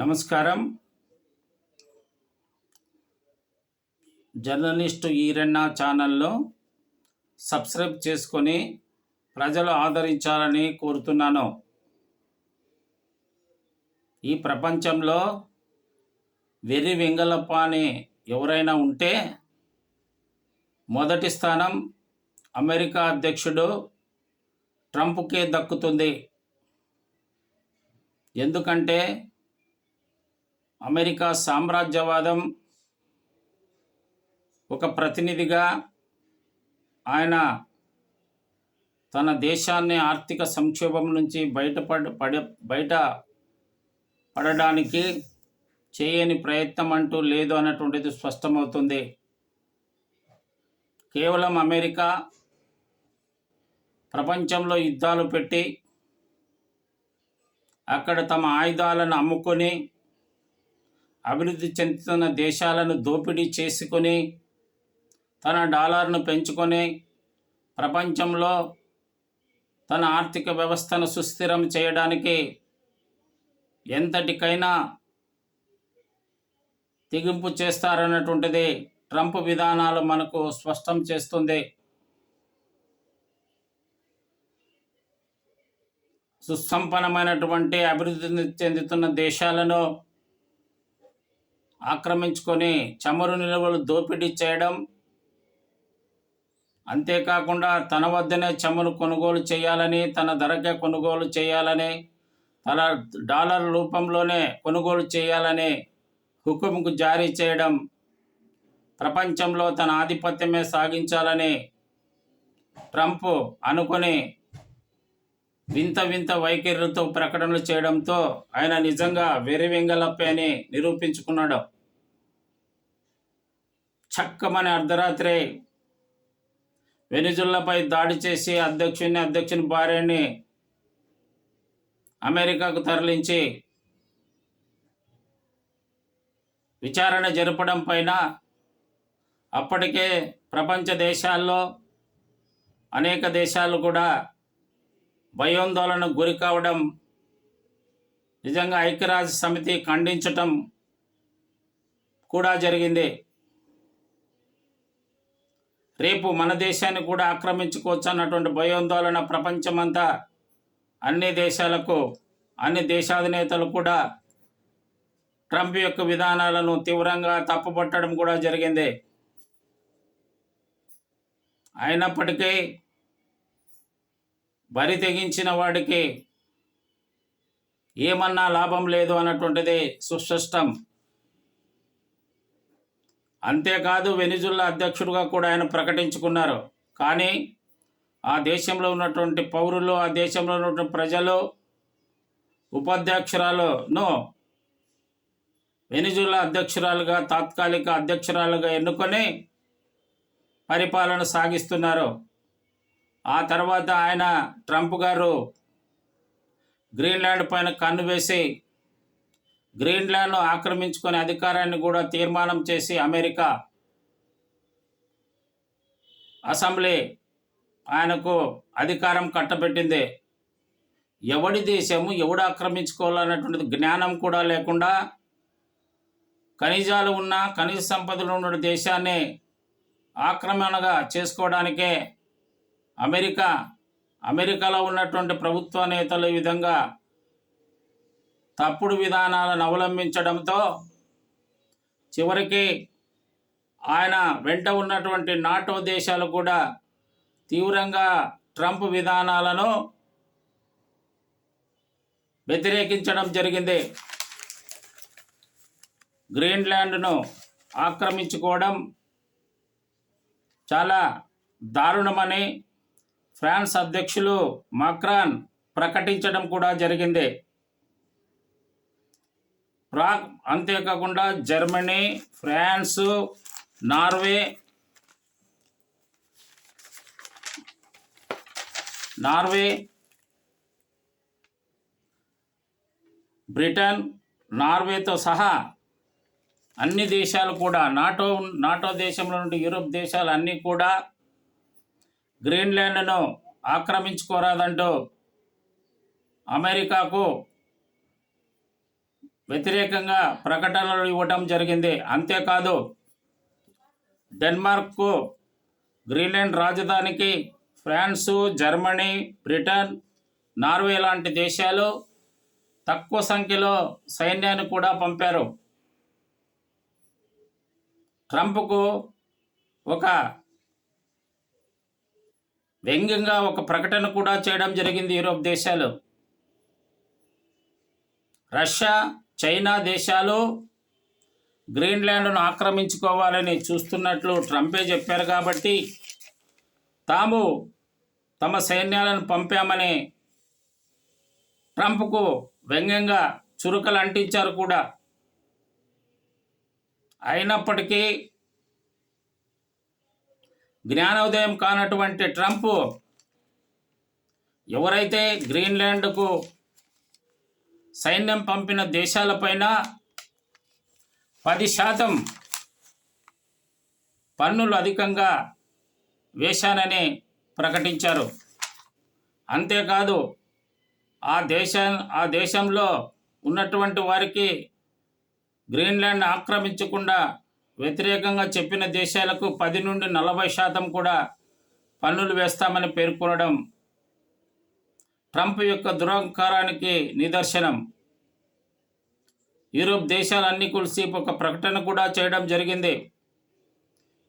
నమస్కారం. జర్నలిస్టు ఈరన్న ఛానల్లో సబ్స్క్రైబ్ చేసుకొని ప్రజలు ఆదరించాలని కోరుతున్నాను. ఈ ప్రపంచంలో వెర్రి వెంగళప్ప అని ఎవరైనా ఉంటే మొదటి స్థానం అమెరికా అధ్యక్షుడు ట్రంప్కే దక్కుతుంది. ఎందుకంటే అమెరికా సామ్రాజ్యవాదం ఒక ప్రతినిధిగా ఆయన తన దేశాన్ని ఆర్థిక సంక్షోభం నుంచి బయటపడ పడ బయట పడడానికి చేయని ప్రయత్నం అంటూ లేదు అన్నటువంటిది స్పష్టమవుతుంది. కేవలం అమెరికా ప్రపంచంలో యుద్ధాలు పెట్టి అక్కడ తమ ఆయుధాలను అమ్ముకొని అభివృద్ధి చెందుతున్న దేశాలను దోపిడీ చేసుకొని తన డాలర్ను పెంచుకొని ప్రపంచంలో తన ఆర్థిక వ్యవస్థను సుస్థిరం చేయడానికి ఎంతటికైనా తెగింపు చేస్తారన్నటువంటిది ట్రంప్ విధానాలు మనకు స్పష్టం చేస్తుంది. సుసంపన్నమైనటువంటి అభివృద్ధి చెందుతున్న దేశాలను ఆక్రమించుకొని చమురు నిల్వలు దోపిడీ చేయడం. అంతేకాకుండా తన వద్దనే చమురు కొనుగోలు చేయాలని తన ధరకే కొనుగోలు చేయాలని తన డాలర్ రూపంలోనే కొనుగోలు చేయాలని హుకుంకు జారీ చేయడం. ప్రపంచంలో తన ఆధిపత్యమే సాగించాలని ట్రంప్ అనుకొని వింత వింత వైఖరులతో ప్రకటనలు చేయడంతో ఆయన నిజంగా వెర్రివెంగలప్పే అని నిరూపించుకున్నాడు. చక్కమని అర్ధరాత్రి వెనిజుల్లాపై దాడి చేసి అధ్యక్షుని అధ్యక్షుని భార్యని అమెరికాకు తరలించి విచారణ జరపడం పైన అప్పటికే ప్రపంచ దేశాల్లో అనేక దేశాలు కూడా భయోందోళనకు గురి కావడం నిజంగా ఐక్యరాజ్య సమితి ఖండించటం కూడా జరిగింది. రేపు మన దేశాన్ని కూడా ఆక్రమించుకోవచ్చు అన్నటువంటి భయోందోళన ప్రపంచమంతా అన్ని దేశాలకు అన్ని దేశాధినేతలు కూడా ట్రంప్ యొక్క విధానాలను తీవ్రంగా తప్పుపట్టడం కూడా జరిగింది. అయినప్పటికీ బరి తెగించిన వాడికి ఏమన్నా లాభం లేదు అన్నటువంటిది సుస్పష్టం. అంతేకాదు వెనిజుల్లా అధ్యక్షుడిగా కూడా ఆయన ప్రకటించుకున్నారు. కానీ ఆ దేశంలో ఉన్నటువంటి పౌరులు ఆ దేశంలో ఉన్నటువంటి ప్రజలు ఉపాధ్యక్షురాలును వెనిజుల్లా అధ్యక్షురాలుగా తాత్కాలిక అధ్యక్షురాలుగా ఎన్నుకొని పరిపాలన సాగిస్తున్నారు. ఆ తర్వాత ఆయన ట్రంప్ గారు గ్రీన్లాండ్ పైన కన్ను వేసి గ్రీన్లాండ్ను ఆక్రమించుకునే అధికారాన్ని కూడా తీర్మానం చేసి అమెరికా అసెంబ్లీ ఆయనకు అధికారం కట్టబెట్టింది. ఎవడి దేశము ఎవడు ఆక్రమించుకోవాలన్నటువంటి జ్ఞానం కూడా లేకుండా ఖనిజాలు ఉన్న ఖనిజ సంపదలు ఉన్న దేశాన్ని ఆక్రమణగా చేసుకోవడానికే అమెరికా అమెరికాలో ఉన్నటువంటి ప్రభుత్వ నేతలు ఈ విధంగా తప్పుడు విధానాలను అవలంబించడంతో చివరికి ఆయన వెంట ఉన్నటువంటి నాటో దేశాలు కూడా తీవ్రంగా ట్రంప్ విధానాలను వ్యతిరేకించడం జరిగింది. గ్రీన్లాండ్ను ఆక్రమించుకోవడం చాలా దారుణమని ఫ్రాన్స్ అధ్యక్షులు మక్రాన్ ప్రకటించడం కూడా జరిగింది. ప్రాగ్ అంతేకాకుండా Germany France Norway Norway Britain నార్వేతో సహా అన్ని దేశాలు కూడా నాటో నాటో దేశంలో నుండి యూరోప్ దేశాలు అన్నీ కూడా గ్రీన్లాండ్ను ఆక్రమించుకోరాదంటూ అమెరికాకు వ్యతిరేకంగా ప్రకటనలు ఇవ్వటం జరిగింది. అంతేకాదు డెన్మార్క్కు గ్రీన్లాండ్ రాజధానికి ఫ్రాన్సు జర్మనీ బ్రిటన్ నార్వే లాంటి దేశాలు తక్కువ సంఖ్యలో సైన్యాన్ని కూడా పంపారు. ట్రంప్కు ఒక వ్యంగ్యంగా ఒక ప్రకటన కూడా చేయడం జరిగింది యూరోప్ దేశాలు. రష్యా చైనా దేశాలు గ్రీన్లాండ్ను ఆక్రమించుకోవాలని చూస్తున్నట్లు ట్రంపే చెప్పారు కాబట్టి తాము తమ సైన్యాలను పంపామని ట్రంప్కు వ్యంగ్యంగా చురుకలు అంటించారు కూడా. అయినప్పటికీ జ్ఞానోదయం కానటువంటి ట్రంప్ ఎవరైతే గ్రీన్లాండ్కు సైన్యం పంపిన దేశాలపైన పది శాతం పన్నులు అధికంగా వేశానని ప్రకటించారు. అంతేకాదు ఆ దేశ ఆ దేశంలో ఉన్నటువంటి వారికి గ్రీన్లాండ్ ఆక్రమించకుండా వ్యతిరేకంగా చెప్పిన దేశాలకు పది నుండి నలభై శాతం కూడా పన్నులు వేస్తామని పేర్కొనడం ట్రంప్ యొక్క దురహంకారానికి నిదర్శనం. యూరోప్ దేశాలన్నీ కలిసి ఒక ప్రకటన కూడా చేయడం జరిగింది.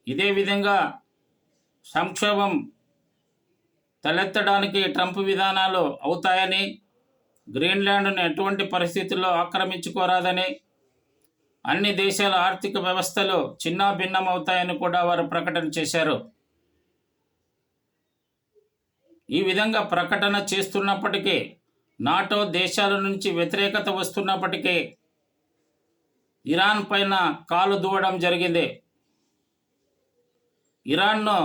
ఇదే విధంగా సంక్షోభం తలెత్తడానికి ట్రంప్ విధానాలు అవుతాయని గ్రీన్లాండ్ను ఎటువంటి పరిస్థితుల్లో ఆక్రమించుకోరాదని అన్ని దేశాల ఆర్థిక వ్యవస్థలు చిన్నాభిన్నం అవుతాయని కూడా వారు ప్రకటన చేశారు. ఈ విధంగా ప్రకటన చేస్తున్నప్పటికీ నాటో దేశాల నుంచి వ్యతిరేకత వస్తున్నప్పటికీ ఇరాన్ పైన కాలు దూవడం జరిగింది. ఇరాన్ను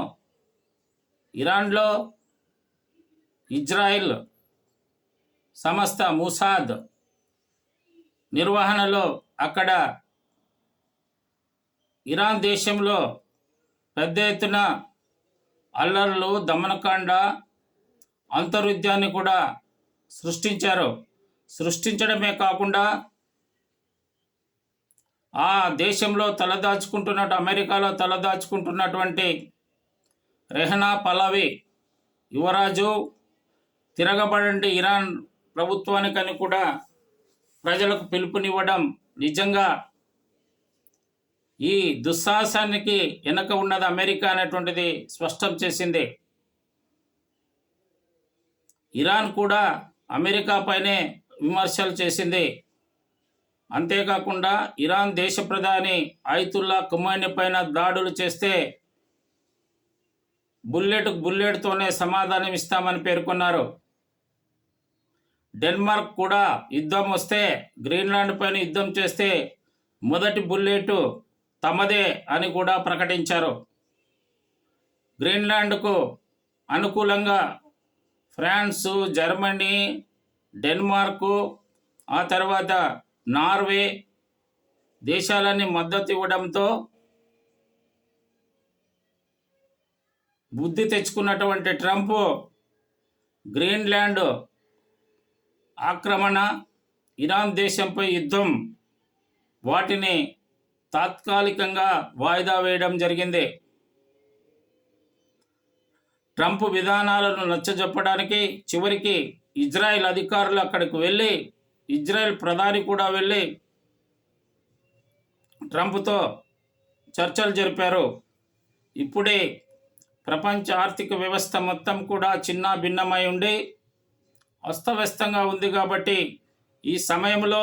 ఇరాన్లో ఇజ్రాయిల్ సంస్థ ముసాద్ నిర్వహణలో అక్కడ ఇరాన్ దేశంలో పెద్ద ఎత్తున అల్లర్లు దమనకాండ అంతరుద్యాన్ని కూడా సృష్టించారు. సృష్టించడమే కాకుండా ఆ దేశంలో తలదాచుకుంటున్నట్టు అమెరికాలో తలదాచుకుంటున్నటువంటి రెహనా పలావి యువరాజు తిరగబడండి ఇరాన్ ప్రభుత్వానికని కూడా ప్రజలకు పిలుపునివ్వడం నిజంగా ఈ దుస్సాహసానికి వెనక ఉన్నది అమెరికా అనేటువంటిది స్పష్టం చేసింది. ఇరాన్ కూడా అమెరికా పైనే విమర్శలు చేసింది. అంతేకాకుండా ఇరాన్ దేశ ప్రధాని ఆయితుల్లా కుమైని పైన దాడులు చేస్తే బుల్లెట్ బుల్లెట్తోనే సమాధానం ఇస్తామని పేర్కొన్నారు. డెన్మార్క్ కూడా యుద్ధం వస్తే గ్రీన్లాండ్ పైన యుద్ధం చేస్తే మొదటి బుల్లెట్ తమదే అని కూడా ప్రకటించారు. గ్రీన్లాండ్కు అనుకూలంగా ఫ్రాన్సు జర్మనీ డెన్మార్కు ఆ తర్వాత నార్వే దేశాలన్నీ మద్దతు ఇవ్వడంతో బుద్ధి తెచ్చుకున్నటువంటి ట్రంప్ గ్రీన్లాండ్ ఆక్రమణ ఇరాన్ దేశంపై యుద్ధం వాటిని తాత్కాలికంగా వాయిదా వేయడం జరిగింది. ట్రంప్ విధానాలను నచ్చజెప్పడానికి చివరికి ఇజ్రాయెల్ అధికారులు అక్కడికి వెళ్ళి ఇజ్రాయెల్ ప్రధాని కూడా వెళ్ళి ట్రంప్తో చర్చలు జరిపారు. ఇప్పుడే ప్రపంచ ఆర్థిక వ్యవస్థ మొత్తం కూడా చిన్న భిన్నమై ఉండి అస్తవ్యస్తంగా ఉంది కాబట్టి ఈ సమయంలో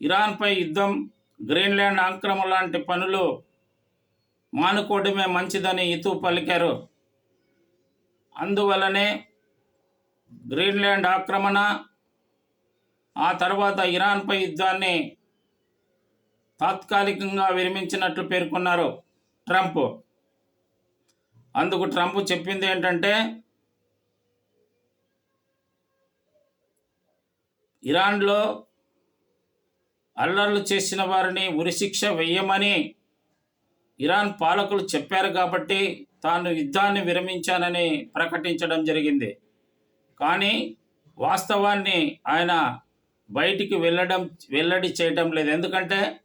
ఇరాన్పై యుద్ధం గ్రీన్లాండ్ ఆక్రమణ లాంటి పనులు మానుకోవడమే మంచిదని ఇతూ పలికారు. అందువలనే గ్రీన్లాండ్ ఆక్రమణ ఆ తర్వాత ఇరాన్పై యుద్ధాన్ని తాత్కాలికంగా విరమించినట్లు పేర్కొన్నారు ట్రంప్. అందుకు ట్రంప్ చెప్పింది ఏంటంటే ఇరాన్లో అల్లర్లు చేసిన వారిని ఉరిశిక్ష వేయమని ఇరాన్ పాలకులు చెప్పారు కాబట్టి తాను యుద్ధాన్ని విరమించానని ప్రకటించడం జరిగింది. కానీ వాస్తవాన్ని ఆయన బయటికి వెళ్ళడం వెల్లడి చేయటం లేదు. ఎందుకంటే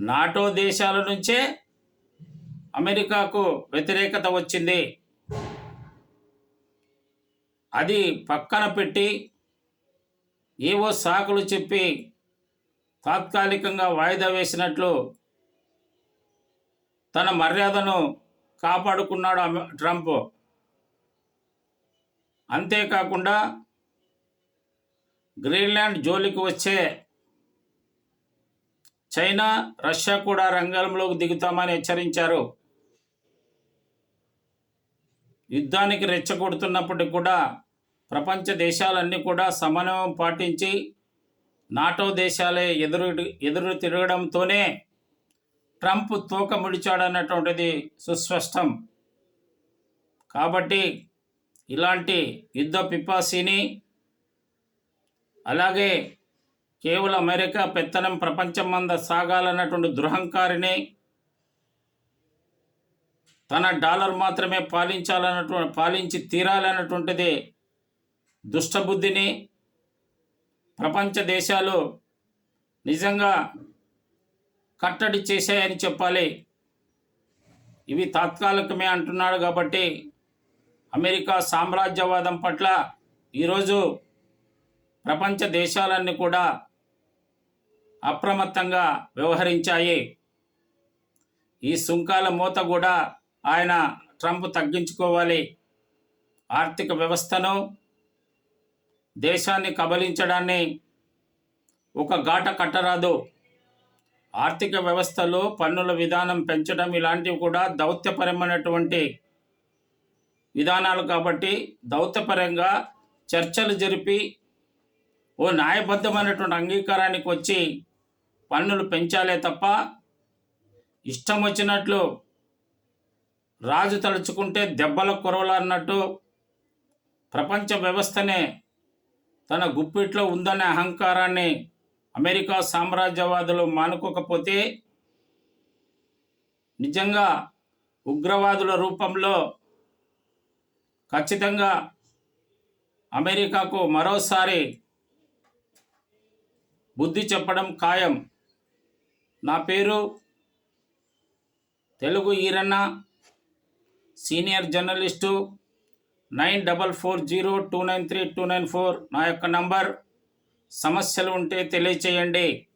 నాటో దేశాల నుంచే అమెరికాకు వ్యతిరేకత వచ్చింది. అది పక్కన పెట్టి ఏవో సాకులు చెప్పి తాత్కాలికంగా వాయిదా వేసినట్లు తన మర్యాదను కాపాడుకున్నాడు ట్రంప్. అంతేకాకుండా గ్రీన్లాండ్ జోలికి వచ్చే చైనా రష్యా కూడా రంగంలోకి దిగుతామని హెచ్చరించారు. యుద్ధానికి రెచ్చగొడుతున్నప్పటికీ కూడా ప్రపంచ దేశాలన్నీ కూడా సమన్వయం పాటించి నాటో దేశాలే ఎదురు ఎదురు తిరగడంతోనే ట్రంప్ తూక ముడిచాడన్నటువంటిది సుస్పష్టం. కాబట్టి ఇలాంటి యుద్ధ పిపాసిని అలాగే కేవలం అమెరికా పెత్తనం ప్రపంచం మంద సాగాలన్నటువంటి దృహంకారిని తన డాలర్ మాత్రమే పాలించాలన్నటువంటి పాలించి తీరాలన్నటువంటిది దుష్టబుద్ధిని ప్రపంచ దేశాలు నిజంగా కట్టడి చేశాయని చెప్పాలి. ఇవి తాత్కాలికమే అంటున్నాడు కాబట్టి అమెరికా సామ్రాజ్యవాదం పట్ల ఈరోజు ప్రపంచ దేశాలన్నీ కూడా అప్రమత్తంగా వ్యవహరించాయి. ఈ సుంకాల మూత కూడా ఆయన ట్రంప్ తగ్గించుకోవాలి. ఆర్థిక వ్యవస్థను దేశాన్ని కబలించడాన్ని ఒక గాట కట్టరాదు. ఆర్థిక వ్యవస్థలో పన్నుల విధానం పెంచడం ఇలాంటివి కూడా దౌత్యపరమైనటువంటి విధానాలు కాబట్టి దౌత్యపరంగా చర్చలు జరిపి ఓ న్యాయబద్ధమైనటువంటి అంగీకారానికి వచ్చి పన్నులు పెంచాలే తప్ప ఇష్టం వచ్చినట్లు రాజు తలుచుకుంటే దెబ్బల కొరవలు అన్నట్టు ప్రపంచ వ్యవస్థనే తన గుప్పిట్లో ఉందనే అహంకారాన్ని అమెరికా సామ్రాజ్యవాదులు మానుకోకపోతే నిజంగా ఉగ్రవాదుల రూపంలో ఖచ్చితంగా అమెరికాకు మరోసారి బుద్ధి చెప్పడం ఖాయం. నా పేరు Telugu Eeranna senior journalist nine double four zero two nine three two nine four. నా యొక్క నంబర్ సమస్యలు ఉంటే తెలియచేయండి.